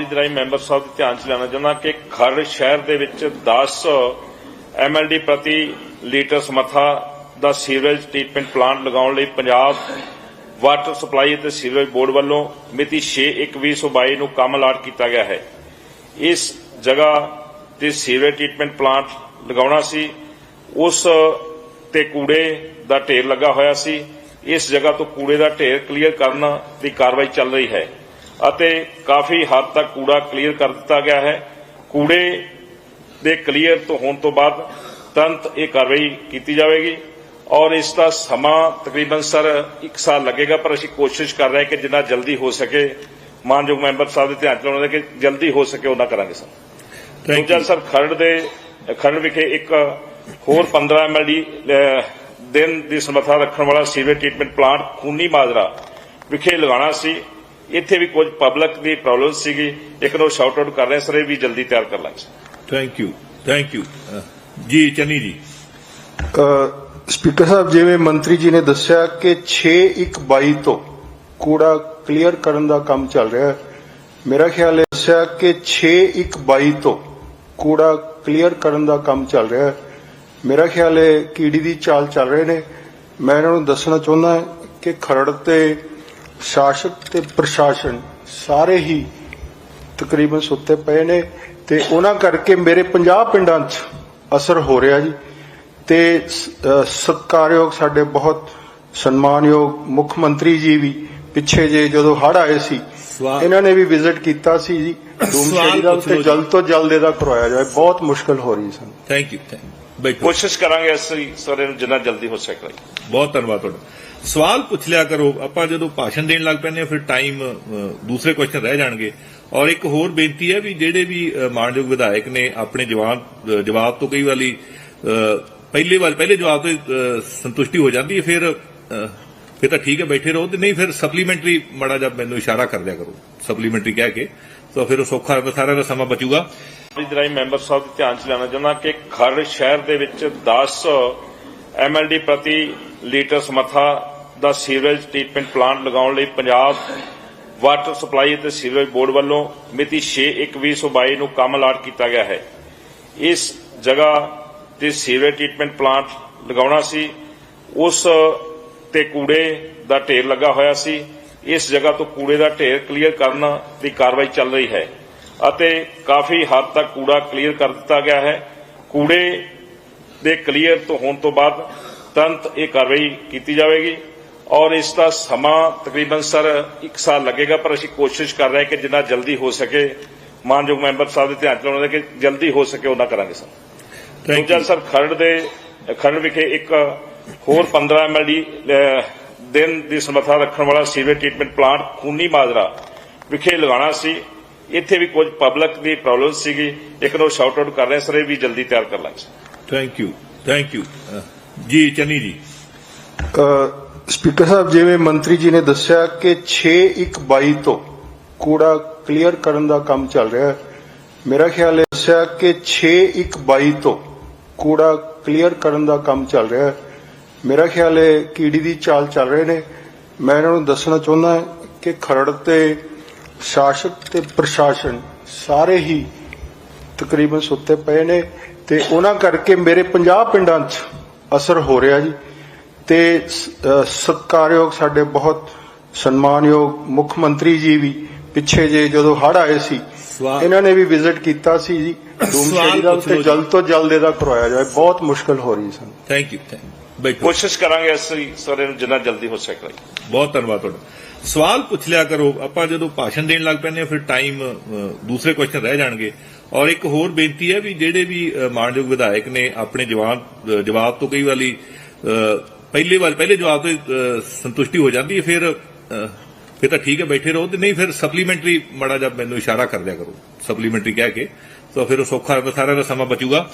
ਇਸ ਰਾਹੀਂ ਮੈਂਬਰ ਸਾਹਿਬ ਦੇ ਧਿਆਨ ਚ ਲੈਣਾ ਚਾਹੁੰਦਾ ਕਿ ਖਰੜ ਸ਼ਹਿਰ ਦੇ ਵਿੱਚ 10 ਐਮਐਲਡੀ ਪ੍ਰਤੀ ਲੀਟਰ ਸਮਰੱਥਾ ਦਾ ਸੀਵਰੇਜ ਟ੍ਰੀਟਮੈਂਟ ਪਲਾਂਟ ਲਗਾਉਣ ਲਈ ਪੰਜਾਬ ਵਾਟਰ ਸਪਲਾਈ ਅਤੇ ਸੀਵਰੇਜ ਬੋਰਡ ਵੱਲੋਂ ਮਿਤੀ 6/1/2022 ਨੂੰ ਕੰਮ ਅਲਾਟ ਕੀਤਾ ਗਿਆ ਹੈ। ਇਸ ਜਗ੍ਹਾ ਤੇ ਸੀਵਰੇਜ ਟ੍ਰੀਟਮੈਂਟ ਪਲਾਂਟ ਲਗਾਉਣਾ ਸੀ। ਉਸ ਤੇ ਕੂੜੇ ਦਾ ਢੇਰ ਲੱਗਾ ਹੋਇਆ ਸੀ। ਇਸ ਜਗ੍ਹਾ ਤੋਂ ਕੂੜੇ ਦਾ ਢੇਰ ਕਲੀਅਰ ਕਰਨ ਦੀ ਕਾਰਵਾਈ ਚੱਲ ਰਹੀ ਹੈ। ਅਤੇ ਕਾਫੀ ਹੱਦ ਤੱਕ ਕੂੜਾ ਕਲੀਅਰ ਕਰ ਦਿੱਤਾ ਗਿਆ ਹੈ। ਕੂੜੇ ਦੇ ਕਲੀਅਰ ਤੋਂ ਹੋਣ ਤੋਂ ਬਾਅਦ ਤੁਰੰਤ ਇਹ ਕਾਰਵਾਈ ਕੀਤੀ ਜਾਵੇਗੀ ਔਰ ਇਸ ਦਾ ਸਮਾਂ ਤਕਰੀਬਨ ਸਰ 1 ਸਾਲ ਲੱਗੇਗਾ ਪਰ ਅਸੀਂ ਕੋਸ਼ਿਸ਼ ਕਰ ਰਹੇ ਹਾਂ ਕਿ ਜਿੰਨਾ ਜਲਦੀ ਹੋ ਸਕੇ ਮਾਨਯੋਗ ਮੈਂਬਰ ਸਾਹਿਬ ਦੇ ਧਿਆਨ ਚ ਕਿ ਜਲਦੀ ਹੋ ਸਕੇ ਉਹਨਾਂ ਕਰਾਂਗੇ ਸਰ। ਥੈਂਕ ਦੂਜਾ ਯੂ ਸਰ ਖਰੜ ਦੇ ਖਰੜ ਵਿਖੇ ਇੱਕ ਹੋਰ 15 ਐਮਐਲਡੀ ਦਿਨ ਦੀ ਸਮਰੱਥਾ ਰੱਖਣ ਵਾਲਾ sewerage treatment plant Khooni Majra ਵਿਖੇ ਲਗਾਉਣਾ ਸੀ। ਇੱਥੇ ਵੀ ਕੁਝ ਪਬਲਿਕ ਦੀ ਪ੍ਰੋਬਲਮ ਸੀਗੀ। ਇੱਕ ਨੂੰ ਸ਼ਾਰਟ ਆਊਟ ਕਰ ਰਹੇ ਸਰ ਇਹ ਵੀ ਜਲਦੀ ਤਿਆਰ ਕਰ ਲਾਂਗੇ। Thank you thank you ji Channi ਜੀ। ਅ, ਸਪੀਕਰ ਸਾਹਿਬ ਜਿਵੇਂ ਮੰਤਰੀ ਜੀ ਨੇ ਦੱਸਿਆ ਕਿ 6/1/22 ਤੋਂ ਕੂੜਾ ਕਲੀਅਰ ਕਰਨ ਦਾ ਕੰਮ ਚੱਲ ਰਿਹਾ ਹੈ ਮੇਰਾ ਖਿਆਲ ਹੈ ਦੱਸਿਆ ਕਿ 6/1/22 ਤੋਂ ਕੂੜਾ ਕਲੀਅਰ ਕਰਨ ਦਾ ਕੰਮ ਚੱਲ ਰਿਹਾ ਹੈ। ਮੇਰਾ ਖਿਆਲ ਹੈ ਕੀੜੀ ਦੀ ਚਾਲ ਚੱਲ ਰਹੇ ਨੇ। ਮੈਂ ਇਹਨਾਂ ਨੂੰ ਦੱਸਣਾ ਚਾਹੁੰਦਾ ਕਿ ਖਰੜ ਤੇ ਸ਼ਾਸਕ ਤੇ ਪ੍ਰਸ਼ਾਸਨ ਸਾਰੇ ਹੀ ਤਕਰੀਬਨ ਸੁੱਤੇ ਪਏ ਨੇ ਤੇ ਉਹਨਾਂ ਕਰਕੇ ਮੇਰੇ 50 ਪਿੰਡਾਂ 'ਚ ਅਸਰ ਹੋ ਰਿਹਾ ਜੀ। ਤੇ ਸਤਿਕਾਰਯੋਗ ਸਾਡੇ ਬਹੁਤ ਸਨਮਾਨਯੋਗ ਮੁੱਖ ਮੰਤਰੀ ਜੀ ਵੀ ਪਿੱਛੇ ਜੇ ਜਦੋਂ ਹੜ ਆਏ ਸੀ ਇਹਨਾਂ ਨੇ ਵੀ ਵਿਜ਼ਿਟ ਕੀਤਾ ਸੀ ਜੀ। ਡੂਮ ਸਵਾਲ ਸ਼ਹੀਦਾਂ ਪੁੱਛ ਤੇ। ਜਲਦ ਤੋਂ ਜਲਦ ਇਹਦਾ ਕਰਵਾਇਆ ਜਾਏ ਬਹੁਤ ਮੁਸ਼ਕਲ ਹੋ ਰਹੀ ਸਨ। ਥੈਂਕ ਯੂ ਥੈਂਕ ਬੈਠੋ। ਕੋਸ਼ਿਸ਼ ਕਰਾਂਗੇ ਅਸੀਂ ਸਰ ਜਿੰਨਾ ਜਲਦੀ ਹੋ ਸਕੇ। ਬਹੁਤ ਧੰਨਵਾਦ ਤੁਹਾਡਾ। ਸਵਾਲ ਪੁੱਛ ਲਿਆ ਕਰੋ ਆਪਾਂ ਜਦੋਂ ਭਾਸ਼ਣ ਦੇਣ ਲੱਗ ਪੈਂਦੇ ਹਾਂ ਫਿਰ ਟਾਈਮ ਦੂਸਰੇ ਕੁਐਸਚਨ ਰਹਿ ਜਾਣਗੇ। ਔਰ ਇੱਕ ਹੋਰ ਬੇਨਤੀ ਹੈ ਵੀ ਜਿਹੜੇ ਵੀ ਅ, ਮਾਣਯੋਗ ਵਿਧਾਇਕ ਨੇ ਆਪਣੇ ਜਵਾਬ ਜਵਾਬ ਤੋਂ ਕਈ ਵਾਰੀ ਪਹਿਲੇ ਵਾਰ ਪਹਿਲੇ ਜਵਾਬ ਤੋਂ ਸੰਤੁਸ਼ਟੀ ਹੋ ਜਾਂਦੀ ਹੈ ਫਿਰ ਫਿਰ ਤਾਂ ਠੀਕ ਹੈ ਬੈਠੇ ਰਹੋ ਤੇ ਨਹੀਂ ਫਿਰ ਸਪਲੀਮੈਂਟਰੀ ਮੜਾ ਜਾ ਮੈਨੂੰ ਇਸ਼ਾਰਾ ਕਰ ਦਿਆ ਕਰੋ ਸਪਲੀਮੈਂਟਰੀ ਕਹਿ ਕੇ। ਤਾਂ ਫਿਰ ਉਹ ਸੌਖਾ ਸਾਰਿਆਂ ਦਾ ਸਮਾਂ ਬਚੂਗਾ। ਇਸ ਰਾਹੀਂ ਮੈਂਬਰ ਸਾਹਿਬ ਦੇ ਧਿਆਨ ਚ ਲੈਣਾ ਚਾਹੁੰਦਾ ਕਿ ਖਰੜ ਸ਼ਹਿਰ ਦੇ ਵਿੱਚ 10 ਐਮਐਲਡੀ ਪ੍ਰਤੀ ਲੀਟਰ ਸਮਰੱਥਾ ਦਾ ਸੀਵਰੇਜ ਟ੍ਰੀਟਮੈਂਟ ਪਲਾਂਟ ਲਗਾਉਣ ਲਈ ਪੰਜਾਬ ਵਾਟਰ ਸਪਲਾਈ ਅਤੇ ਸੀਵਰੇਜ ਬੋਰਡ ਵੱਲੋਂ ਮਿਤੀ 6/1/2022 ਨੂੰ ਕੰਮ ਅਲਾਟ ਕੀਤਾ ਗਿਆ ਹੈ। ਇਸ ਜਗ੍ਹਾ ਤੇ ਸੀਵਰੇਜ ਟ੍ਰੀਟਮੈਂਟ ਪਲਾਂਟ ਲਗਾਉਣਾ ਸੀ। ਉਸ ਤੇ ਕੂੜੇ ਦਾ ਢੇਰ ਲੱਗਾ ਹੋਇਆ ਸੀ। ਇਸ ਜਗ੍ਹਾ ਤੋਂ ਕੂੜੇ ਦਾ ਢੇਰ ਕਲੀਅਰ ਕਰਨ ਦੀ ਕਾਰਵਾਈ ਚੱਲ ਰਹੀ ਹੈ ਅਤੇ ਕਾਫੀ ਹੱਦ ਤੱਕ ਕੂੜਾ ਕਲੀਅਰ ਕਰ ਦਿੱਤਾ ਗਿਆ ਹੈ। ਕੂੜੇ ਦੇ ਕਲੀਅਰ ਤੋਂ ਹੋਣ ਤੋਂ ਬਾਅਦ ਤੁਰੰਤ ਇਹ ਕਾਰਵਾਈ ਕੀਤੀ ਜਾਵੇਗੀ। ਔਰ ਇਸ ਦਾ ਸਮਾਂ ਤਕਰੀਬਨ ਸਰ 1 ਸਾਲ ਲੱਗੇਗਾ ਪਰ ਅਸੀਂ ਕੋਸ਼ਿਸ਼ ਕਰ ਰਹੇ ਹਾਂ ਕਿ ਜਿੰਨਾ ਜਲਦੀ ਹੋ ਸਕੇ ਮਾਨਯੋਗ ਮੈਂਬਰ ਸਾਹਿਬ ਦੇ ਧਿਆਨ ਚ ਲਿਆਉਣਾ ਕਿ ਜਲਦੀ ਹੋ ਸਕੇ ਉਹਨਾਂ ਕਰਾਂਗੇ ਸਰ। ਥੈਂਕ ਦੂਜਾ ਯੂ ਸਰ ਖਰੜ ਦੇ ਖਰੜ ਵਿਖੇ ਇੱਕ ਹੋਰ 15 ਐਮਐਲਡੀ ਦਿਨ ਦੀ ਸਮਰੱਥਾ ਰੱਖਣ ਵਾਲਾ sewerage treatment plant Khooni Majra ਵਿਖੇ ਲਗਾਉਣਾ ਸੀ। ਇੱਥੇ ਵੀ ਕੁਝ ਪਬਲਿਕ ਦੀ ਪ੍ਰੋਬਲਮ ਸੀਗੀ। ਇੱਕ ਨੂੰ ਸ਼ਾਰਟ ਆਊਟ ਕਰ ਰਹੇ ਹਾਂ ਸਰ ਇਹ ਵੀ ਜਲਦੀ ਤਿਆਰ ਕਰ ਲਾਂਗੇ sir. Thank you thank you ji Channi ji. A, speaker ਸਾਹਿਬ, ਜਿਵੇਂ ਮੰਤਰੀ ਜੀ ਨੇ ਦੱਸਿਆ ਕਿ 6/1/22 ਤੋਂ ਕੂੜਾ ਕਲੀਅਰ ਕਰਨ ਦਾ ਕੰਮ ਚੱਲ ਰਿਹਾ ਹੈ, ਮੇਰਾ ਖਿਆਲ ਹੈ ਦੱਸਿਆ ਕਿ 6/1/22 ਤੋਂ ਕੂੜਾ ਕਲੀਅਰ ਕਰਨ ਦਾ ਕੰਮ ਚੱਲ ਰਿਹਾ ਹੈ। ਮੇਰਾ ਖਿਆਲ ਹੈ ਕੀੜੀ ਦੀ ਚਾਲ ਚੱਲ ਰਹੇ ਨੇ। ਮੈਂ ਇਹਨਾਂ ਨੂੰ ਦੱਸਣਾ ਚਾਹੁੰਦਾ ਕਿ ਖਰੜ ਤੇ ਸ਼ਾਸਕ ਤੇ ਪ੍ਰਸ਼ਾਸਨ ਸਾਰੇ ਹੀ ਤਕਰੀਬਨ ਸੁੱਤੇ ਪਏ ਨੇ ਤੇ ਉਹਨਾਂ ਕਰਕੇ ਮੇਰੇ 50 ਪਿੰਡਾਂ 'ਚ ਅਸਰ ਹੋ ਰਿਹਾ ਜੀ। ਤੇ ਸਤਿਕਾਰਯੋਗ ਸਾਡੇ ਬਹੁਤ ਸਨਮਾਨਯੋਗ ਮੁੱਖ ਮੰਤਰੀ ਜੀ ਵੀ ਪਿੱਛੇ ਜੇ ਜਦੋਂ ਹੜ ਆਏ ਸੀ ਇਹਨਾਂ ਨੇ ਵੀ ਵਿਜ਼ਿਟ ਕੀਤਾ ਸੀ ਜੀ। ਡੂਮ ਸਵਾਲ ਸ਼ਹੀਦਾਂ ਪੁੱਛ ਤੇ। ਜਲਦ ਤੋਂ ਜਲਦ ਇਹਦਾ ਕਰਵਾਇਆ ਜਾਏ ਬਹੁਤ ਮੁਸ਼ਕਲ ਹੋ ਰਹੀ ਸਨ। ਥੈਂਕ ਯੂ ਥੈਂਕ ਬੈਠੋ। ਕੋਸ਼ਿਸ਼ ਕਰਾਂਗੇ ਅਸੀਂ ਸਰ ਇਹਨੂੰ ਜਿੰਨਾ ਜਲਦੀ ਹੋ ਸਕੇ। ਬਹੁਤ ਧੰਨਵਾਦ ਤੁਹਾਡਾ। ਸਵਾਲ ਪੁੱਛ ਲਿਆ ਕਰੋ। ਆਪਾਂ ਜਦੋਂ ਭਾਸ਼ਣ ਦੇਣ ਲੱਗ ਪੈਂਦੇ ਹਾਂ ਫਿਰ ਟਾਈਮ ਦੂਸਰੇ ਕੁਐਸਚਨ ਰਹਿ ਜਾਣਗੇ। ਔਰ ਇੱਕ ਹੋਰ ਬੇਨਤੀ ਹੈ ਵੀ ਜਿਹੜੇ ਵੀ ਅ, ਮਾਣਯੋਗ ਵਿਧਾਇਕ ਨੇ ਆਪਣੇ ਜਵਾਬ ਜਵਾਬ ਤੋਂ ਕਈ ਵਾਰੀ ਪਹਿਲੇ ਵਾਰ ਪਹਿਲੇ ਜਵਾਬ ਤੋਂ ਸੰਤੁਸ਼ਟੀ ਹੋ ਜਾਂਦੀ ਹੈ, ਫਿਰ ਫਿਰ ਤਾਂ ਠੀਕ ਹੈ, ਬੈਠੇ ਰਹੋ ਤੇ ਨਹੀਂ ਫਿਰ ਸਪਲੀਮੈਂਟਰੀ ਮੜਾ ਜਾ ਮੈਨੂੰ ਇਸ਼ਾਰਾ ਕਰ ਦਿਆ ਕਰੋ। ਸਪਲੀਮੈਂਟਰੀ ਕਹਿ ਕੇ, ਤਾਂ ਫਿਰ ਉਹ ਸੌਖਾ, ਸਾਰਿਆਂ ਦਾ ਸਮਾਂ ਬਚੂਗਾ।